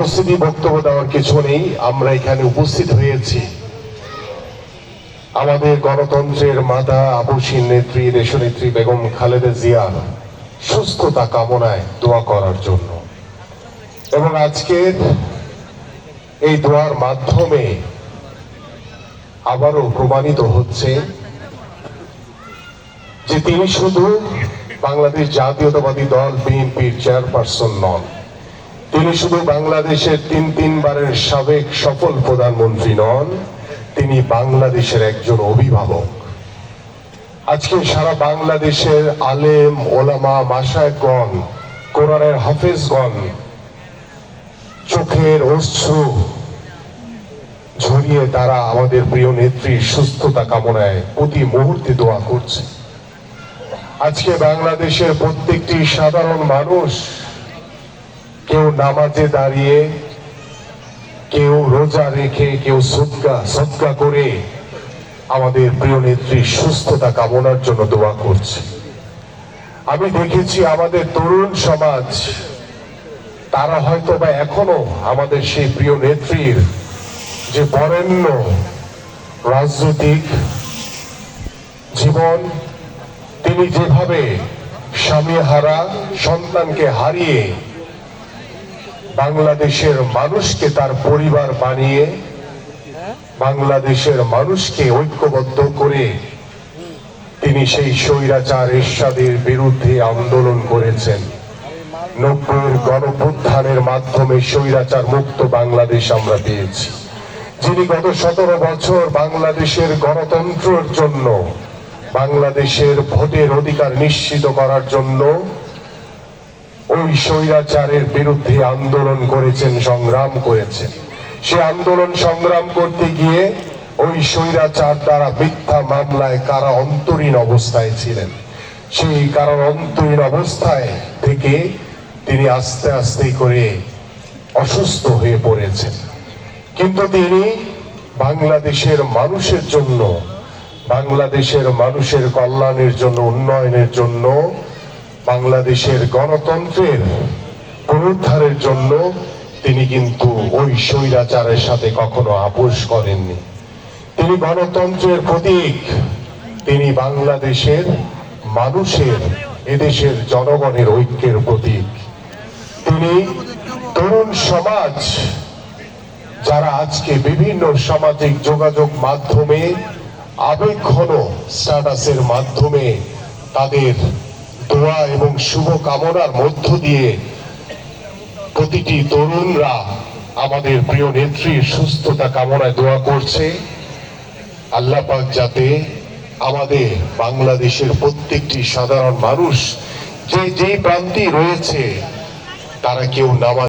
উপস্থিতি বক্তব্য দেওয়ার কিছু নেই, আমরা এখানে উপস্থিত হয়েছি। আমাদের গণতন্ত্রের মাতা আবুসীর নেত্রী, দেশনেত্রী বেগম খালেদা জিয়ার সুস্থতা কামনায় দোয়া করার জন্য। এবং আজকের এই দোয়ার মাধ্যমে আবারও প্রমাণিত হচ্ছে যে তিনি শুধু বাংলাদেশ জাতীয়তাবাদী দল, বিএনপির চেয়ারপারসন নন। তিনি শুধু বাংলাদেশের তিন তিনবারের সাবেক সফল প্রধানমন্ত্রী নন, তিনি বাংলাদেশের একজন অভিভাবক। আজকে সারা বাংলাদেশের আলেম, ওলামা, মাসায়কগণ, কোরআনের হাফেজগণ চোখের অশ্রু ঝরিয়ে তারা আমাদের প্রিয় নেত্রীর সুস্থতা কামনায় প্রতি মুহূর্তে দোয়া করছে। আজকে বাংলাদেশের প্রত্যেকটি সাধারণ মানুষ কেউ নামাজে দাঁড়িয়ে, কেউ রোজা রেখে, কেউ সদকা সদকা করে আমাদের প্রিয় নেত্রীর সুস্থতা কামনার জন্য দোয়া করছে। আমি দেখেছি আমাদের তরুণ সমাজ, তারা হয়তো বা এখনও আমাদের সেই প্রিয় নেত্রীর যে বরেণ্য রাজনৈতিক জীবন, তিনি যেভাবে স্বামী হারা, সন্তানকে হারিয়ে বাংলাদেশের মানুষকে তার পরিবার বানিয়ে বাংলাদেশের মানুষকে ঐক্যবদ্ধ করে তিনি সেই স্বৈরাচার এরশাদের বিরুদ্ধে আন্দোলন করেছেন। নব্বইয়ের গণপুত্থানের মাধ্যমে স্বৈরাচার মুক্ত বাংলাদেশ আমরা পেয়েছি। যিনি গত সতেরো বছর বাংলাদেশের গণতন্ত্রের জন্য, বাংলাদেশের ভোটের অধিকার নিশ্চিত করার জন্য ওই স্বৈরাচারের বিরুদ্ধে আন্দোলন করেছেন, সংগ্রাম করেছেন। সে আন্দোলন সংগ্রাম করতে গিয়ে ওই স্বৈরাচার দ্বারা মিথ্যা মামলায় কারা অন্তরীণ অবস্থায় ছিলেন, সেই কারণ অন্তরীণ অবস্থায় থেকে তিনি আস্তে আস্তে করে অসুস্থ হয়ে পড়েছেন। কিন্তু তিনি বাংলাদেশের মানুষের জন্য, বাংলাদেশের মানুষের কল্যাণের জন্য, উন্নয়নের জন্য বাংলাদেশের গণতন্ত্রের পুনরুদ্ধারের জন্য তিনি কিন্তু ওই স্বৈরাচারের সাথে কখনো আপোষ করেননি। তিনি গণতন্ত্রের প্রতীক। তিনি বাংলাদেশের মানুষের, এদেশের জনগণের ঐক্যের প্রতীক। তিনি তরুণ সমাজ, যারা আজকে বিভিন্ন সামাজিক যোগাযোগ মাধ্যমে আবেগঘন স্ট্যাটাসের মাধ্যমে তাদের দোয়া এবং শুভ কামনার মধ্য দিয়ে প্রতিটি তরুণরা আমাদের প্রিয় নেত্রীর সুস্থতা কামনায় দোয়া করছে। আল্লাহ পাক যাতে আমাদের বাংলাদেশের প্রত্যেকটি সাধারণ মানুষ যে যেই প্রান্তি রয়েছে, তারা কেউ নামাজ